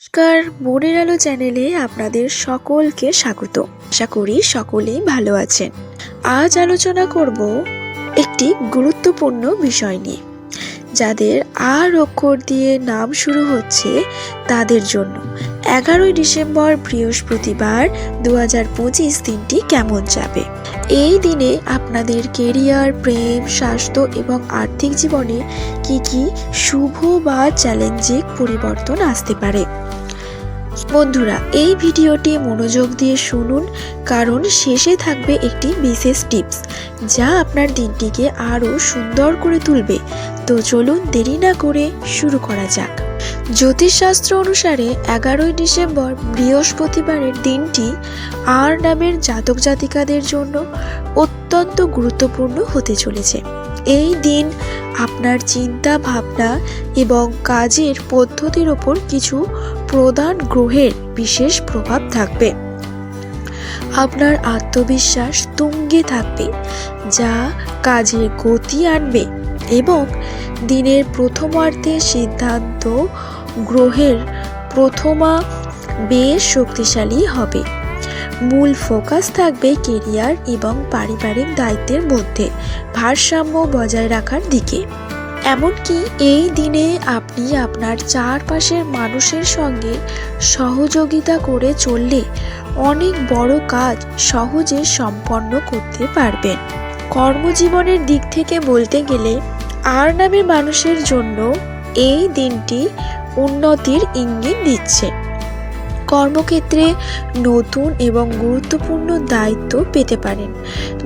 নমস্কার, মনের আলো চ্যানেলে আপনাদের সকলকে স্বাগত। আশা করি সকলেই ভালো আছেন। আজ আলোচনা করব একটি গুরুত্বপূর্ণ বিষয় নিয়ে। যাদের আর অক্ষর দিয়ে নাম শুরু হচ্ছে তাদের জন্য। এগারোই ডিসেম্বর বৃহস্পতিবার দু হাজার পঁচিশ দিনটি কেমন যাবে? এই দিনে আপনাদের কেরিয়ার, প্রেম, স্বাস্থ্য এবং আর্থিক জীবনে কি কি শুভ বা চ্যালেঞ্জিং পরিবর্তন আসতে পারে? বন্ধুরা, এই ভিডিওটি মনোযোগ দিয়ে শুনুন, কারণ শেষে থাকবে একটি বিশেষ টিপস, যা আপনার দিনটিকে আরও সুন্দর করে তুলবে। তো চলুন দেরি না করে শুরু করা যাক। জ্যোতিষশাস্ত্র অনুসারে এগারোই ডিসেম্বর বৃহস্পতিবারের দিনটি আর নামের জাতক জাতিকাদের জন্য অত্যন্ত গুরুত্বপূর্ণ হতে চলেছে। এই দিন আপনার চিন্তা ভাবনা এবং কাজের পদ্ধতির ওপর কিছু প্রধান গ্রহের বিশেষ প্রভাব থাকবে। আপনার আত্মবিশ্বাস তুঙ্গে থাকবে, যা কাজের গতি আনবে এবং দিনের প্রথমার্ধে সিদ্ধান্ত গ্রহের প্রথমা বেশ শক্তিশালী হবে। মূল ফোকাস থাকবে কেরিয়ার এবং পারিবারিক দায়িত্বের মধ্যে। ভারসাম্য বজায় রাখার দিকে। এমনকি এই দিনে আপনি আপনার চারপাশের মানুষের সঙ্গে সহযোগিতা করে চললে অনেক বড় কাজ সহজে সম্পন্ন করতে পারবেন। কর্মজীবনের দিক থেকে বলতে গেলে, আর নামের মানুষের জন্য এই দিনটি উন্নতির ইঙ্গিত দিচ্ছে। কর্মক্ষেত্রে নতুন এবং গুরুত্বপূর্ণ দায়িত্ব পেতে পারেন।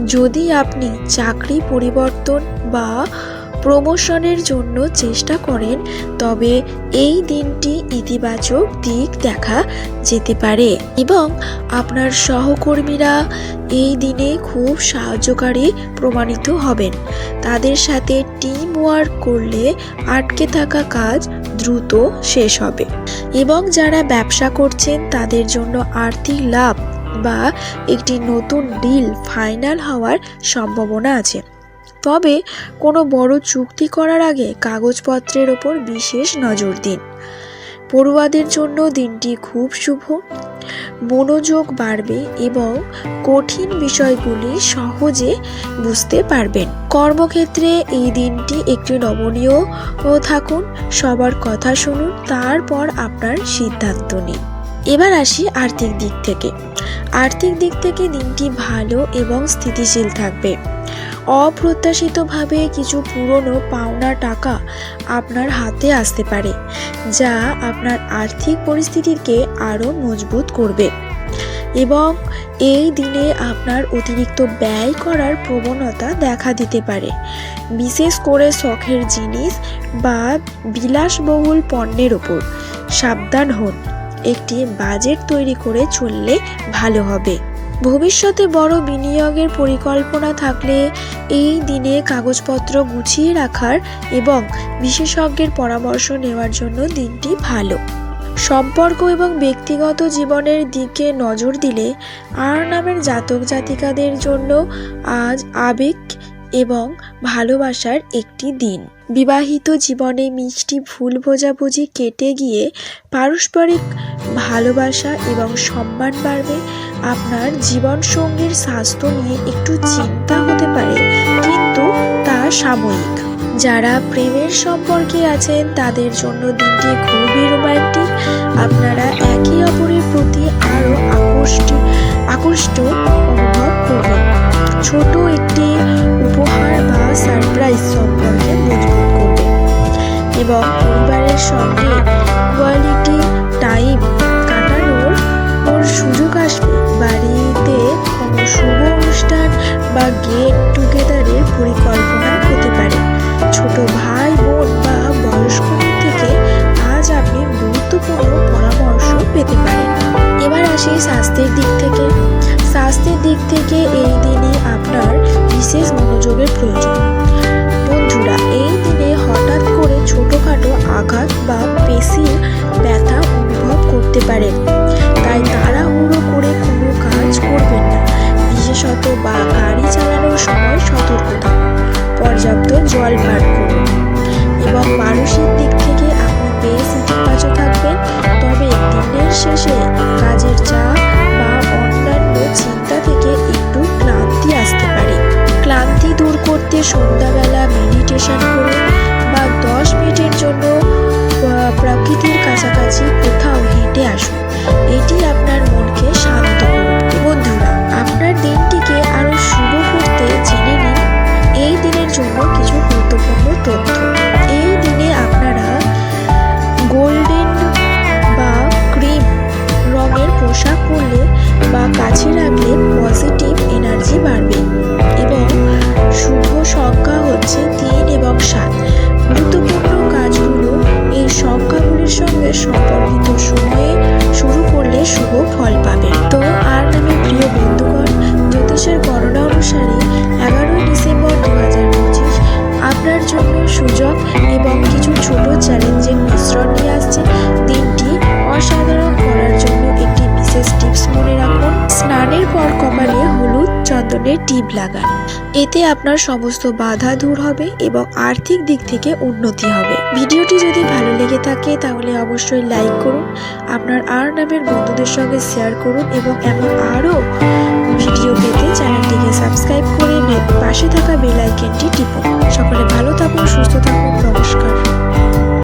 যদি আপনি চাকরি পরিবর্তন বা প্রমোশনের জন্য চেষ্টা করেন, তবে এই দিনটি ইতিবাচক দিক দেখা যেতে পারে। এবং আপনার সহকর্মীরা এই দিনে খুব সাহায্যকারী প্রমাণিত হবেন। তাদের সাথে টিম ওয়ার্ক করলে আটকে থাকা কাজ দ্রুত শেষ হবে। এবং যারা ব্যবসা করছেন, তাদের জন্য আর্থিক লাভ বা একটি নতুন ডিল ফাইনাল হওয়ার সম্ভাবনা আছে। তবে কোনো বড় চুক্তি করার আগে কাগজপত্রের ওপর বিশেষ নজর দিন। পড়ুয়াদের জন্য দিনটি খুব শুভ। মনোযোগ বাড়বে এবং কঠিন বিষয়গুলি সহজে বুঝতে পারবেন। কর্মক্ষেত্রে এই দিনটি একটু নমনীয় থাকুন, সবার কথা শুনুন, তারপর আপনার সিদ্ধান্ত নিন। এবার আসি আর্থিক দিক থেকে। আর্থিক দিক থেকে দিনটি ভালো এবং স্থিতিশীল থাকবে। অপ্রত্যাশিতভাবে কিছু পুরনো পাওনা টাকা আপনার হাতে আসতে পারে, যা আপনার আর্থিক পরিস্থিতিকে আরও মজবুত করবে। এবং এই দিনে আপনার অতিরিক্ত ব্যয় করার প্রবণতা দেখা দিতে পারে। বিশেষ করে শখের জিনিস বা বিলাসবহুল পণ্যের ওপর। সাবধান হন, একটি বাজেট তৈরি করে চললে ভালো হবে। ভবিষ্যতে বড় বিনিয়োগের পরিকল্পনা থাকলে এই দিনে কাগজপত্র গুছিয়ে রাখার এবং বিশেষজ্ঞের পরামর্শ নেওয়ার জন্য দিনটি ভালো। সম্পর্ক এবং ব্যক্তিগত জীবনের দিকে নজর দিলে আর নামের জাতক জাতিকাদের জন্য আজ আবেগ এবং ভালোবাসার একটি দিন। বিবাহিত জীবনে মিষ্টি ভুল বোঝাবুঝি কেটে গিয়ে পারস্পরিক ভালোবাসা এবং সম্মান বাড়বে। আপনার জীবনসঙ্গীর স্বাস্থ্য নিয়ে একটু চিন্তা হতে পারে, কিন্তু তা সাময়িক। যারা প্রেমের সম্পর্কে আছেন, তাদের জন্য দিনটি খুবই রোমান্টিক। আপনারা একে অপরের স্বাস্থ্যের দিক থেকে। স্বাস্থ্যের দিক থেকে এই দিনে আপনার বিশেষ মনোযোগের প্রয়োজন। বন্ধুরা, এই দিনে হঠাৎ করে ছোটোখাটো আঘাত বা পেশির ব্যথা অনুভব করতে পারেন তাই তাড়াহুড়ো করে কোনো কাজ করবেন না। বিশেষত বা গাড়ি চালানোর সময় সতর্ক থাকুন পর্যাপ্ত জল পান করুন। এবং মানসিক দিক থেকে আপনি বেশ ইতিবাচক থাকবেন। তবে একটি সন্ধ্যাবেলা মেডিটেশন করুন বা দশ মিনিটের জন্য প্রকৃতির কাছাকাছি কোথাও হেঁটে আসুন। এটি আপনার মনকে শান্ত হচ্ছে তিন এবং সাত। গুরুত্বপূর্ণ কাজগুলো এই সংখ্যাগুলির সঙ্গে সম্পর্কিত সময়ে শুরু করলে শুভ ফল পাবে। তো আর নামে প্রিয় বন্ধুগণ, জ্যোতিষের গণনা অনুসারে এগারোই ডিসেম্বর দু হাজার পঁচিশ আপনার জন্য সুযোগ এবং কিছু ছোট চ্যালেঞ্জের মিশ্রণ নিয়ে আসছে দিনটি। অসাধারণ করার জন্য একটি বিশেষ টিপস মনে রাখুন। স্নানের পর কপালে চন্দনের টিপ লাগান। এতে আপনার সমস্ত বাধা দূর হবে এবং আর্থিক দিক থেকে উন্নতি হবে। ভিডিওটি যদি ভালো লেগে থাকে, তাহলে অবশ্যই লাইক করুন, আপনার আর নামের বন্ধুদের সঙ্গে শেয়ার করুন এবং এমন আরও ভিডিও পেতে চ্যানেলটিকে সাবস্ক্রাইব করে পাশে থাকা বেল আইকনটি টিপুন। সকলে